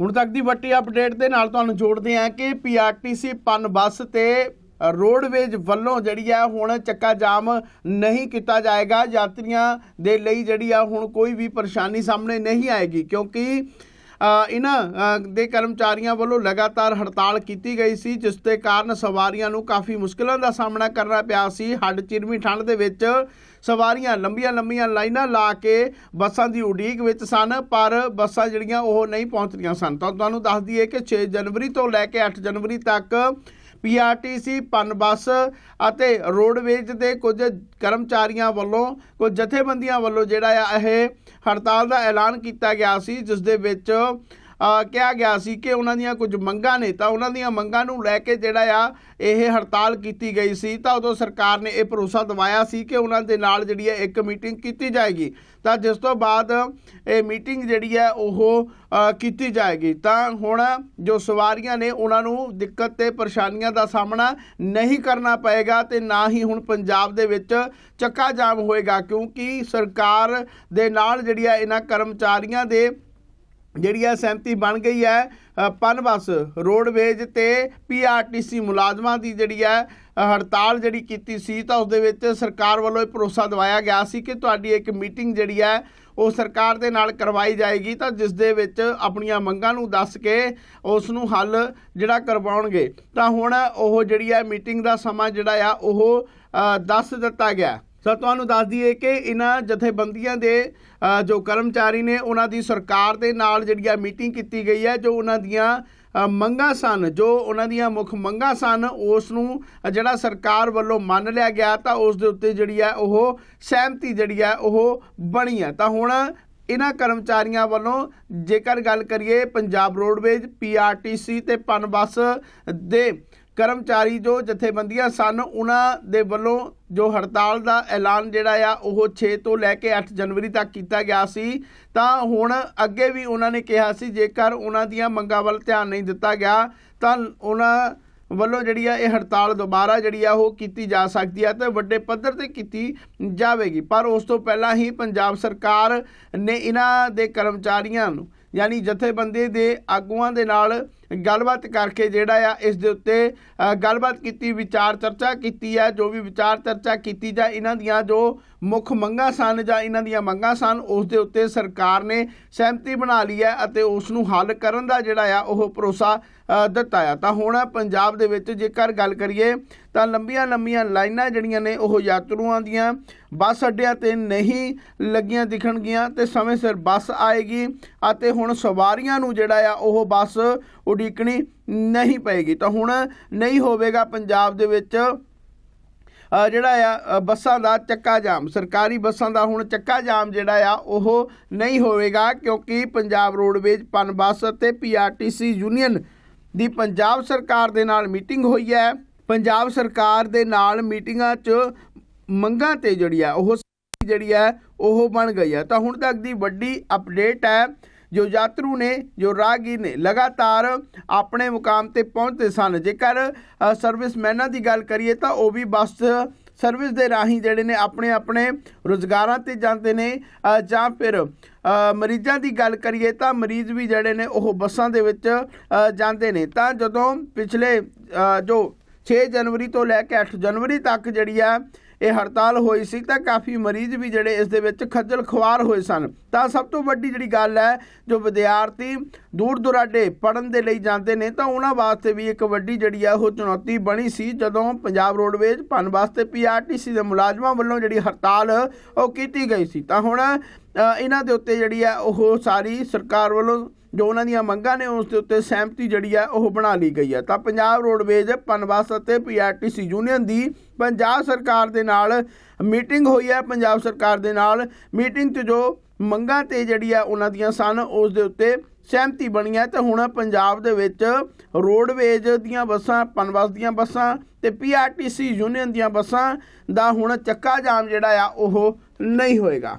ਹੁਣ ਤੱਕ ਦੀ ਵੱਡੀ ਅਪਡੇਟ ਦੇ ਨਾਲ ਤੁਹਾਨੂੰ ਜੋੜਦੇ ਹਾਂ ਕਿ ਪੀਆਰਟੀਸੀ ਪਨ ਬੱਸ ਤੇ ਰੋਡਵੇਜ ਵੱਲੋਂ ਜਿਹੜੀ ਆ ਹੁਣ ਚੱਕਾ ਜਾਮ ਨਹੀਂ ਕੀਤਾ ਜਾਏਗਾ। ਯਾਤਰੀਆਂ ਦੇ ਲਈ ਜਿਹੜੀ ਆ ਹੁਣ ਕੋਈ ਵੀ ਪਰੇਸ਼ਾਨੀ ਸਾਹਮਣੇ ਨਹੀਂ ਆਏਗੀ ਕਿਉਂਕਿ ਇਹਨਾਂ ਦੇ ਕਰਮਚਾਰੀਆਂ ਵੱਲੋਂ ਲਗਾਤਾਰ ਹੜਤਾਲ ਕੀਤੀ ਗਈ ਸੀ, ਜਿਸ ਦੇ ਕਾਰਨ ਸਵਾਰੀਆਂ ਨੂੰ ਕਾਫੀ ਮੁਸ਼ਕਲਾਂ ਦਾ ਸਾਹਮਣਾ ਕਰਨਾ ਪਿਆ ਸੀ। ਹੱਡ ਚਿਰਵੀਂ ਠੰਡ ਦੇ ਵਿੱਚ ਸਵਾਰੀਆਂ ਲੰਬੀਆਂ ਲੰਬੀਆਂ ਲਾਈਨਾਂ ਲਾ ਕੇ ਬੱਸਾਂ ਦੀ ਉਡੀਕ ਵਿੱਚ ਸਨ, ਪਰ ਬੱਸਾਂ ਜਿਹੜੀਆਂ ਉਹ ਨਹੀਂ ਪਹੁੰਚਦੀਆਂ ਸਨ। ਤਾਂ ਤੁਹਾਨੂੰ ਦੱਸ ਦਈਏ ਕਿ 6 ਜਨਵਰੀ ਤੋਂ ਲੈ ਕੇ 8 ਜਨਵਰੀ ਤੱਕ ਪੀਆਰਟੀਸੀ ਪਨ ਬੱਸ ਅਤੇ ਰੋਡਵੇਜ ਦੇ ਕੁਝ ਕਰਮਚਾਰੀਆਂ ਵੱਲੋਂ, ਕੁਝ ਜਥੇਬੰਦੀਆਂ ਵੱਲੋਂ ਜਿਹੜਾ ਆ ਇਹ ਹੜਤਾਲ ਦਾ ਐਲਾਨ ਕੀਤਾ ਗਿਆ ਸੀ, ਜਿਸ ਦੇ ਵਿੱਚ ਕਿਹਾ ਗਿਆ ਸੀ ਕਿ ਉਹਨਾਂ ਦੀਆਂ ਕੁਝ ਮੰਗਾਂ ਨੇ, ਤਾਂ ਉਹਨਾਂ ਦੀਆਂ ਮੰਗਾਂ ਨੂੰ ਲੈ ਕੇ ਜਿਹੜਾ ਆ ਇਹ ਹੜਤਾਲ ਕੀਤੀ ਗਈ ਸੀ, ਤਾਂ ਉਦੋਂ ਸਰਕਾਰ ਨੇ ਇਹ ਭਰੋਸਾ ਦਿਵਾਇਆ ਸੀ ਕਿ ਉਹਨਾਂ ਦੇ ਨਾਲ ਜਿਹੜੀ ਹੈ ਇੱਕ ਮੀਟਿੰਗ ਕੀਤੀ ਜਾਏਗੀ। ਤਾਂ ਜਿਸ ਤੋਂ ਬਾਅਦ ਇਹ ਮੀਟਿੰਗ ਜਿਹੜੀ ਹੈ ਉਹ ਕੀਤੀ ਜਾਏਗੀ। ਤਾਂ ਹੁਣ ਜੋ ਸਵਾਰੀਆਂ ਨੇ, ਉਹਨਾਂ ਨੂੰ ਦਿੱਕਤ ਤੇ ਪਰੇਸ਼ਾਨੀਆਂ ਦਾ ਸਾਹਮਣਾ ਨਹੀਂ ਕਰਨਾ ਪਏਗਾ ਤੇ ਨਾ ਹੀ ਹੁਣ ਪੰਜਾਬ ਦੇ ਵਿੱਚ ਚੱਕਾ ਜਾਮ ਹੋਏਗਾ, ਕਿਉਂਕਿ ਸਰਕਾਰ ਦੇ ਨਾਲ ਜਿਹੜੀ ਹੈ ਇਹਨਾਂ ਕਰਮਚਾਰੀਆਂ ਦੇ ਜਿਹੜੀ ਹੈ ਸਹਿਮਤੀ ਬਣ ਗਈ ਹੈ ਅ, ਪਨ ਬੱਸ ਰੋਡਵੇਜ ਤੇ ਪੀਆਰਟੀਸੀ ਮੁਲਾਜ਼ਮਾਂ ਦੀ ਜਿਹੜੀ ਹੈ ਹੜਤਾਲ ਜਿਹੜੀ ਕੀਤੀ ਸੀ ਤਾਂ ਉਸ ਦੇ ਵਿੱਚ ਸਰਕਾਰ ਵੱਲੋਂ ਇਹ ਭਰੋਸਾ ਦਵਾਇਆ ਗਿਆ ਸੀ ਕਿ ਤੁਹਾਡੀ ਇੱਕ ਮੀਟਿੰਗ ਜਿਹੜੀ ਹੈ ਉਹ ਸਰਕਾਰ ਦੇ ਨਾਲ ਕਰਵਾਈ ਜਾਏਗੀ ਤਾਂ ਜਿਸ ਦੇ ਵਿੱਚ ਆਪਣੀਆਂ ਮੰਗਾਂ ਨੂੰ ਦੱਸ ਕੇ ਉਸ ਨੂੰ ਹੱਲ ਜਿਹੜਾ ਕਰਵਾਉਣਗੇ। ਤਾਂ ਹੁਣ ਉਹ ਜਿਹੜੀ ਹੈ ਮੀਟਿੰਗ ਦਾ ਸਮਾਂ ਜਿਹੜਾ ਆ ਉਹ ਦੱਸ ਦਿੱਤਾ ਗਿਆ। ਸਰ ਤੁਹਾਨੂੰ ਦੱਸ ਦਈਏ ਕਿ ਇਹਨਾਂ ਜਥੇਬੰਦੀਆਂ ਦੇ ਜੋ ਕਰਮਚਾਰੀ ਨੇ ਉਹਨਾਂ ਦੀ ਸਰਕਾਰ ਦੇ ਨਾਲ ਜਿਹੜੀ ਆ ਮੀਟਿੰਗ ਕੀਤੀ ਗਈ ਹੈ, ਜੋ ਉਹਨਾਂ ਦੀਆਂ ਮੰਗਾਂ ਸਨ, ਜੋ ਉਹਨਾਂ ਦੀਆਂ ਮੁੱਖ ਮੰਗਾਂ ਸਨ, ਉਸ ਨੂੰ ਜਿਹੜਾ ਸਰਕਾਰ ਵੱਲੋਂ ਮੰਨ ਲਿਆ ਗਿਆ ਤਾਂ ਉਸ ਦੇ ਉੱਤੇ ਜਿਹੜੀ ਹੈ ਉਹ ਸਹਿਮਤੀ ਜਿਹੜੀ ਹੈ ਉਹ ਬਣੀ ਹੈ ਤਾਂ ਹੁਣ ਇਹਨਾਂ ਕਰਮਚਾਰੀਆਂ ਵੱਲੋਂ ਜੇਕਰ ਗੱਲ ਕਰੀਏ, ਪੰਜਾਬ ਰੋਡਵੇਜ ਪੀਆਰਟੀਸੀ ਤੇ ਪਨ ਬੱਸ ਦੇ ਕਰਮਚਾਰੀ ਜੋ ਜਥੇਬੰਦੀਆਂ ਸਨ, ਉਹਨਾਂ ਦੇ ਵੱਲੋਂ ਜੋ ਹੜਤਾਲ ਦਾ ਐਲਾਨ ਜਿਹੜਾ ਆ, ਉਹ 6 ਤੋਂ ਲੈ ਕੇ 8 ਜਨਵਰੀ ਤੱਕ ਕੀਤਾ ਗਿਆ ਸੀ। ਤਾਂ ਹੁਣ ਅੱਗੇ ਵੀ ਉਹਨਾਂ ਨੇ ਕਿਹਾ ਸੀ, ਜੇਕਰ ਉਹਨਾਂ ਦੀਆਂ ਮੰਗਾਂ ਵੱਲ ਧਿਆਨ ਨਹੀਂ ਦਿੱਤਾ ਗਿਆ, ਤਾਂ ਉਹਨਾਂ ਵੱਲੋਂ ਜਿਹੜੀ ਆ, ਇਹ ਹੜਤਾਲ ਦੁਬਾਰਾ ਜਿਹੜੀ ਆ, ਉਹ ਕੀਤੀ ਜਾ ਸਕਦੀ ਹੈ ਤੇ ਵੱਡੇ ਪੱਧਰ ਤੇ ਕੀਤੀ ਜਾਵੇਗੀ। ਪਰ ਉਸ ਤੋਂ ਪਹਿਲਾਂ ਹੀ ਪੰਜਾਬ ਸਰਕਾਰ ਨੇ ਇਹਨਾਂ ਦੇ ਕਰਮਚਾਰੀਆਂ ਨੂੰ, ਯਾਨੀ ਜਥੇਬੰਦੀ ਦੇ ਆਗੂਆਂ ਦੇ ਨਾਲ ਗੱਲਬਾਤ ਕਰਕੇ ਜਿਹੜਾ ਆ, ਇਸ ਦੇ ਉੱਤੇ ਗੱਲਬਾਤ ਕੀਤੀ, ਵਿਚਾਰ ਚਰਚਾ ਕੀਤੀ ਹੈ ਜੋ ਵੀ ਵਿਚਾਰ ਚਰਚਾ ਕੀਤੀ ਜਾਂ ਇਹਨਾਂ ਦੀਆਂ ਜੋ ਮੁੱਖ ਮੰਗਾਂ ਸਨ ਜਾਂ ਇਹਨਾਂ ਦੀਆਂ ਮੰਗਾਂ ਸਨ, ਉਸ ਦੇ ਉੱਤੇ ਸਰਕਾਰ ਨੇ ਸਹਿਮਤੀ ਬਣਾ ਲਈ ਹੈ ਅਤੇ ਉਸ ਨੂੰ ਹੱਲ ਕਰਨ ਦਾ ਜਿਹੜਾ ਆ, ਉਹ ਭਰੋਸਾ ਦਿੱਤਾ ਆ। ਤਾਂ ਹੁਣ ਪੰਜਾਬ ਦੇ ਵਿੱਚ ਜੇਕਰ ਗੱਲ ਕਰੀਏ, ਤਾਂ ਲੰਬੀਆਂ ਲੰਬੀਆਂ ਲਾਈਨਾਂ ਜਿਹੜੀਆਂ ਨੇ, ਉਹ ਯਾਤਰੂਆਂ ਦੀਆਂ ਬੱਸ ਅੱਡਿਆਂ ਤੇ ਨਹੀਂ ਲੱਗੀਆਂ ਦਿਖਣਗੀਆਂ ਤੇ ਸਮੇਂ ਸਿਰ ਬੱਸ ਆਏਗੀ ਅਤੇ ਹੁਣ ਸਵਾਰੀਆਂ ਨੂੰ ਜਿਹੜਾ ਆ, ਉਹ ਬੱਸ ਉਡੀਕਣੀ ਨਹੀਂ ਪਏਗੀ। ਤਾਂ ਹੁਣ ਨਹੀਂ ਹੋਵੇਗਾ ਪੰਜਾਬ ਦੇ ਵਿੱਚ ਜਿਹੜਾ ਆ ਬੱਸਾਂ ਦਾ ਚੱਕਾ ਜਾਮ। ਸਰਕਾਰੀ ਬੱਸਾਂ ਦਾ ਹੁਣ ਚੱਕਾ ਜਾਮ ਜਿਹੜਾ ਆ, ਉਹ ਨਹੀਂ ਹੋਵੇਗਾ ਕਿਉਂਕਿ ਪੰਜਾਬ ਰੋਡਵੇਜ, ਪਨ ਬੱਸ ਅਤੇ ਪੀਆਰਟੀਸੀ ਯੂਨੀਅਨ ਦੀ ਪੰਜਾਬ ਸਰਕਾਰ ਦੇ ਨਾਲ ਮੀਟਿੰਗ ਹੋਈ ਹੈ। ਪੰਜਾਬ ਸਰਕਾਰ ਦੇ ਨਾਲ ਮੀਟਿੰਗਾਂ 'ਚ ਮੰਗਾਂ ਤੇ ਜਿਹੜੀ ਆ, ਉਹ ਜਿਹੜੀ ਹੈ ਉਹ ਬਣ ਗਈ ਹੈ ਤਾਂ ਹੁਣ ਤੱਕ ਦੀ ਵੱਡੀ ਅਪਡੇਟ ਹੈ ਜੋ ਯਾਤਰੂ ਨੇ, ਜੋ ਰਾਹਗੀਰ ਨੇ ਲਗਾਤਾਰ ਆਪਣੇ ਮੁਕਾਮ ਤੇ ਪਹੁੰਚਦੇ ਸਨ। ਜੇਕਰ ਸਰਵਿਸਮੈਨਾਂ ਦੀ ਗੱਲ ਕਰੀਏ ਤਾਂ ਉਹ ਵੀ ਬੱਸ ਸਰਵਿਸ ਦੇ ਰਾਹੀਂ ਜਿਹੜੇ ਨੇ ਆਪਣੇ ਆਪਣੇ ਰੁਜ਼ਗਾਰਾਂ ਤੇ ਜਾਂਦੇ ਨੇ ਜਾਂ ਫਿਰ ਮਰੀਜ਼ਾਂ ਦੀ ਗੱਲ ਕਰੀਏ ਤਾਂ ਮਰੀਜ਼ ਵੀ ਜਿਹੜੇ ਨੇ ਉਹ ਬੱਸਾਂ ਦੇ ਵਿੱਚ ਜਾਂਦੇ ਨੇ। ਤਾਂ ਜਦੋਂ ਪਿਛਲੇ ਜੋ 6 ਜਨਵਰੀ ਤੋਂ ਲੈ ਕੇ 8 ਜਨਵਰੀ ਤੱਕ ਜਿਹੜੀ ਆ ਇਹ ਹੜਤਾਲ ਹੋਈ ਸੀ ਤਾਂ ਕਾਫੀ ਮਰੀਜ਼ ਵੀ ਜਿਹੜੇ ਇਸ ਦੇ ਵਿੱਚ ਖੱਜਲ ਖੁਆਰ ਹੋਏ ਸਨ। ਤਾਂ ਸਭ ਤੋਂ ਵੱਡੀ ਜਿਹੜੀ ਗੱਲ ਹੈ, ਜੋ ਵਿਦਿਆਰਥੀ ਦੂਰ ਦੁਰਾਡੇ ਪੜਨ ਦੇ ਲਈ ਜਾਂਦੇ ਨੇ, ਤਾਂ ਉਹਨਾਂ ਵਾਸਤੇ ਵੀ ਇੱਕ ਵੱਡੀ ਜਿਹੜੀ ਆ ਉਹ ਚੁਣੌਤੀ ਬਣੀ ਸੀ। ਜਦੋਂ ਪੰਜਾਬ ਰੋਡਵੇਜ਼ ਪਨ ਵਾਸਤੇ ਪੀਆਰਟੀਸੀ ਦੇ ਮੁਲਾਜ਼ਮਾਂ ਵੱਲੋਂ ਜਿਹੜੀ ਹੜਤਾਲ ਉਹ ਕੀਤੀ ਗਈ ਸੀ। ਤਾਂ ਹੁਣ ਇਹਨਾਂ ਦੇ ਉੱਤੇ ਜਿਹੜੀ ਆ ਉਹ ਸਾਰੀ ਸਰਕਾਰ ਵੱਲੋਂ ਜੋ ਉਹਨਾਂ ਦੀਆਂ ਮੰਗਾਂ ਨੇ ਉਸ ਦੇ ਉੱਤੇ ਸਹਿਮਤੀ ਜਿਹੜੀ ਹੈ ਉਹ ਬਣਾ ਲਈ ਗਈ ਹੈ ਤਾਂ ਪੰਜਾਬ ਰੋਡਵੇਜ਼ ਪਨਬਸ ਅਤੇ ਪੀਆਰਟੀਸੀ ਯੂਨੀਅਨ ਦੀ ਪੰਜਾਬ ਸਰਕਾਰ ਦੇ ਨਾਲ ਮੀਟਿੰਗ ਹੋਈ ਹੈ ਪੰਜਾਬ ਸਰਕਾਰ ਦੇ ਨਾਲ ਮੀਟਿੰਗ 'ਚ ਜੋ ਮੰਗਾਂ ਤੇ ਜਿਹੜੀ ਆ, ਉਹਨਾਂ ਦੀਆਂ ਸਨ, ਉਸ ਦੇ ਉੱਤੇ ਸਹਿਮਤੀ ਬਣੀ ਹੈ ਤੇ ਹੁਣ ਪੰਜਾਬ ਦੇ ਵਿੱਚ ਰੋਡਵੇਜ਼ ਦੀਆਂ ਬੱਸਾਂ, ਪਨਬਸ ਦੀਆਂ ਬੱਸਾਂ ਤੇ ਪੀਆਰਟੀਸੀ ਯੂਨੀਅਨ ਦੀਆਂ ਬੱਸਾਂ ਦਾ ਹੁਣ ਚੱਕਾ ਜਾਮ ਜਿਹੜਾ ਆ, ਉਹ ਨਹੀਂ ਹੋਏਗਾ।